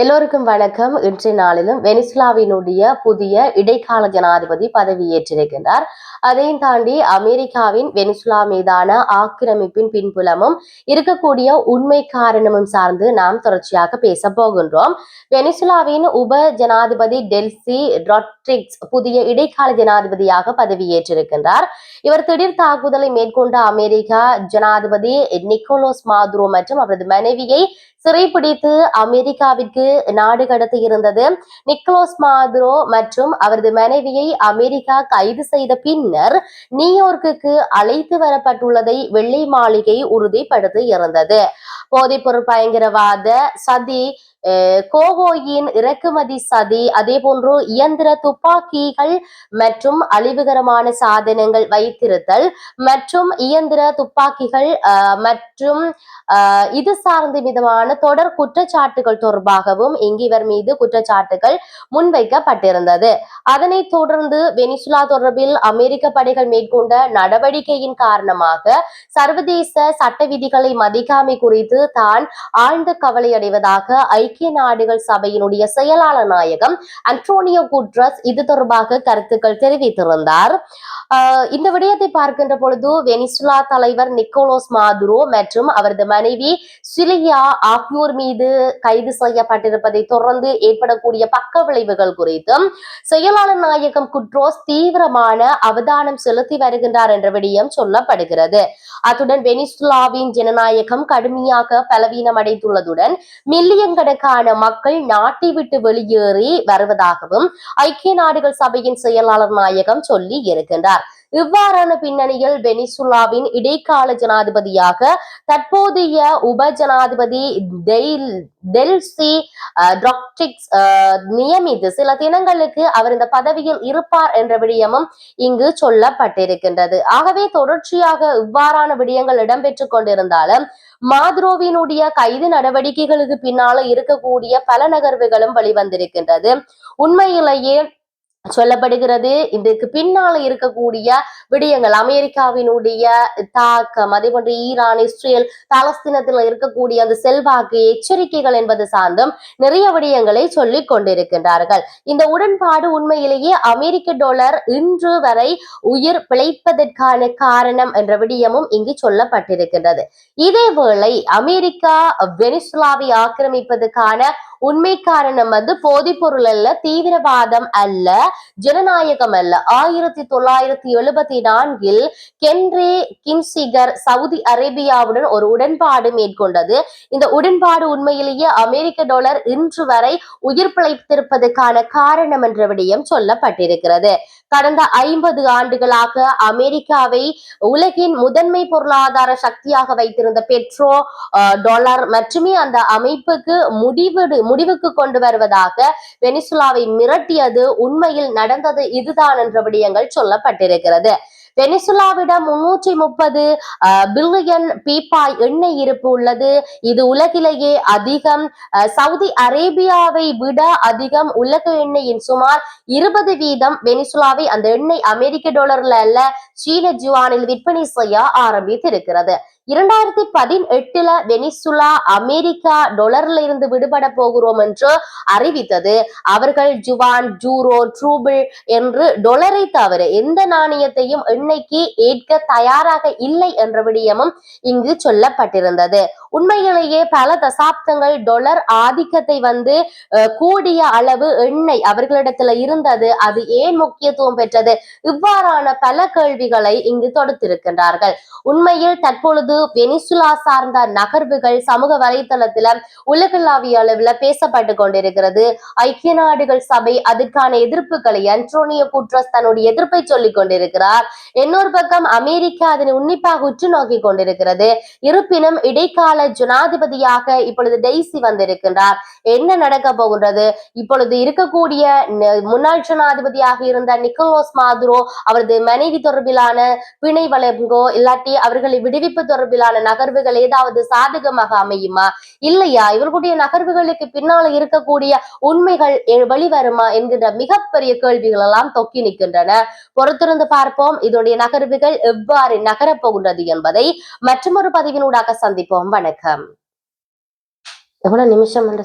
எல்லோருக்கும் வணக்கம். இன்றைய நாளிலும் வெனிசுலாவினுடைய புதிய இடைக்கால ஜனாதிபதி பதவியேற்றிருக்கின்றார். அதையும் தாண்டி அமெரிக்காவின் வெனிசுலா மீதான ஆக்கிரமிப்பின் பின்புலமும் இருக்கக்கூடிய உண்மை காரணமும் சார்ந்து நாம் தொடர்ச்சியாக பேச போகின்றோம். வெனிசுலாவின் உப ஜனாதிபதி டெல்சி ரொட்ரிக்ஸ் புதிய இடைக்கால ஜனாதிபதியாக பதவியேற்றிருக்கின்றார். இவர் திடீர் தாக்குதலை மேற்கொண்ட அமெரிக்கா ஜனாதிபதி நிக்கோலோஸ் மாதுரோ மற்றும் அவரது மனைவியை சிறைப்பிடித்து அமெரிக்காவிற்கு நாடு கடத்தி இருந்தது. நிக்கோலஸ் மாதுரோ மற்றும் அவரது மனைவியை அமெரிக்கா கைது செய்த பின்னர் நியூயார்க்குக்கு அழைத்து வரப்பட்டுள்ளதை வெள்ளை மாளிகை உறுதிப்படுத்தி இருந்தது. போதைப்பொருள் பயங்கரவாத சதி கோகோயின் இறக்குமதி சதி அதே போன்று இயந்திர துப்பாக்கிகள் மற்றும் அழிவுகரமான சாதனங்கள் வைத்திருத்தல் மற்றும் இயந்திர துப்பாக்கிகள் மற்றும் இது சார்ந்த விதமான தொடர் குற்றச்சாட்டுகள் தொடர்பாகவும் இங்கு இவர் மீது குற்றச்சாட்டுகள் முன்வைக்கப்பட்டிருந்தது. அதனைத் தொடர்ந்து வெனிசுலா தொடர்பில் அமெரிக்க படைகள் மேற்கொண்ட நடவடிக்கையின் காரணமாக சர்வதேச சட்ட விதிகளை மதிக்காமை குறித்து தான் ஆழ்ந்த கவலை அடைவதாக ஐக்கிய ஐக்கிய நாடுகள் சபையினுடைய செயலாளர் நாயகம் அன்டோனியோ குட்ரஸ் இது தொடர்பாக கருத்துக்கள் தெரிவித்திருந்தார். இந்த விடயத்தை பார்க்கின்ற பொழுது வெனிசுலா தலைவர் நிக்கோலோஸ் மாதுரோ மற்றும் அவரது மனைவி சிலியா ஆகியோர் மீது கைது செய்யப்பட்டிருப்பதை தொடர்ந்து ஏற்படக்கூடிய பக்க விளைவுகள் குறித்தும் செயலாளர் நாயகம் குட்ரோஸ் தீவிரமான அவதானம் செலுத்தி வருகின்றார் என்ற விடயம் சொல்லப்படுகிறது. அத்துடன் வெனிசுலாவின் ஜனநாயகம் கடுமையாக பலவீனம் அடைந்துள்ளதுடன் மில்லியன் கணக்கான மக்கள் நாட்டை விட்டு வெளியேறி வருவதாகவும் ஐக்கிய நாடுகள் சபையின் செயலாளர் நாயகம் சொல்லி இருக்கின்றார். இவ்வாறான பின்னணியில் வெனிசுலாவின் இடைக்கால ஜனாதிபதியாக தற்போதைய உப ஜனாதிபதி டெல்சி டாக்டிக்ஸ் நியமித்து சில தினங்களுக்கு அவர் இந்த பதவியில் இருப்பார் என்ற விடயமும் இங்கு சொல்லப்பட்டிருக்கின்றது. ஆகவே தொடர்ச்சியாக இவ்வாறான விடயங்கள் இடம்பெற்றுக் கொண்டிருந்தாலும் மாத்ரோவினுடைய கைது நடவடிக்கைகளுக்கு பின்னால இருக்கக்கூடிய பல நகர்வுகளும் வெளிவந்திருக்கின்றது. உண்மையிலேயே சொல்லப்படுகிறது. இதுக்கு பின்னால இருக்கக்கூடிய விடயங்கள் அமெரிக்காவினுடைய தாக்கம் அதே போன்று ஈரான் இஸ்ரேல் பாலஸ்தீனத்தில் இருக்கக்கூடிய அந்த செல்வாக்கு எச்சரிக்கைகள் என்பது சார்ந்தும் நிறைய விடயங்களை சொல்லிக் கொண்டிருக்கின்றார்கள். இந்த உடன்பாடு உண்மையிலேயே அமெரிக்க டாலர் இன்று வரை உயிர் பிழைப்பதற்கான காரணம் என்ற விடயமும் இங்கு சொல்லப்பட்டிருக்கின்றது. இதேவேளை அமெரிக்கா வெனிசுலாவை ஆக்கிரமிப்பதற்கான உண்மை காரணம் வந்து போதைப் பொருள் அல்ல தீவிரவாதம் அல்ல ஜனநாயகம் அல்ல. ஆயிரத்தி தொள்ளாயிரத்தி எழுபத்தி நான்கில் கென்ரி கின்சிகர் சவுதி அரேபியாவுடன் ஒரு உடன்பாடு மேற்கொண்டது. இந்த உடன்பாடு உண்மையிலேயே அமெரிக்க டாலர் இன்று வரை உயிர் பிழைத்திருப்பதற்கான காரணம் என்ற விடயம் சொல்லப்பட்டிருக்கிறது. கடந்த ஐம்பது ஆண்டுகளாக அமெரிக்காவை உலகின் முதன்மை பொருளாதார சக்தியாக வைத்திருந்த பெட்ரோ டாலர் மட்டுமே அந்த அமைப்புக்கு முடிவு முடிவுக்கு கொண்டு வருவதாக வெனிசுலாவை மிரட்டியது உண்மையில் நடந்தது இதுதான் என்ற விடயங்கள் சொல்லப்பட்டிருக்கிறது. வெனிசுலாவிடம் முன்னூற்றி முப்பது பில்லியன் பீப்பாய் எண்ணெய் இருப்பு உள்ளது. இது உலகிலேயே அதிகம். சவுதி அரேபியாவை விட அதிகம் உலக எண்ணெயின் சுமார் இருபது வீதம். வெனிசுலாவை அந்த எண்ணெய் அமெரிக்க டாலர்ல அல்ல சீன ஜுவானில் விற்பனை செய்ய ஆரம்பித்திருக்கிறது. இரண்டாயிரத்தி பதினெட்டுல வெனிசுலா அமெரிக்கா டொலர்ல இருந்து விடுபட போகிறோம் என்று அறிவித்தது. அவர்கள் ஜுவான் ஜூரோ ட்ரூபிள் என்று டொலரை தவிர எந்த நாணயத்தையும் இன்னைக்கு ஏற்க தயாராக இல்லை என்ற விடயமும் இங்கு சொல்லப்பட்டிருந்தது. உண்மையிலேயே பல தசாப்தங்கள் டொலர் ஆதிக்கத்தை வந்து கூடிய அளவு எண்ணெய் அவர்களிடத்துல இருந்தது. அது ஏன் முக்கியத்துவம் பெற்றது? இவ்வாறான பல கேள்விகளை இங்கு தொடுத்திருக்கின்றார்கள். உண்மையில் தற்பொழுது வெனிசுலா சார்ந்த நகர்வுகள் சமூக வலைதளத்துல உலகளாவிய அளவுல பேசப்பட்டு கொண்டிருக்கிறது. ஐக்கிய நாடுகள் சபை அதற்கான எதிர்ப்புகளை அன்ட்ரோனியோ குட்ரஸ் தன்னுடைய எதிர்ப்பை சொல்லிக் கொண்டிருக்கிறார். இன்னொரு பக்கம் அமெரிக்கா அதனை உன்னிப்பாக உற்று நோக்கி கொண்டிருக்கிறது. இருப்பினும் இடைக்கால ஜனாதிபதியாக இப்பொழுது டெய்சி வந்திருக்கின்றார். என்ன நடக்க போகின்றது? இப்பொழுது இருக்கக்கூடிய முன்னாள் ஜனாதிபதியாக இருந்த நிக்கோலோஸ் மாதுரோ அவரது மனைவி தொடர்பிலான பிணை வழங்கோ இல்லாட்டி அவர்களை விடுவிப்பு தொடர்பு தொடர்பிலான நகர்வுகள் ஏதாவது சாதகமாக அமையுமா? இல்லையா? இவர்களுடைய நகர்வுகளுக்கு பின்னால இருக்கக்கூடிய உண்மைகள் வெளிவருமா என்கின்ற மிகப்பெரிய கேள்விகள் எல்லாம் தொக்கி நிற்கின்றன. பொறுத்திருந்து பார்ப்போம். இதனுடைய நகர்வுகள் எவ்வாறு நகரப்போகின்றது என்பதை மற்றொரு பதிவினூடாக சந்திப்போம். வணக்கம். எவ்வளவு நிமிஷம் என்று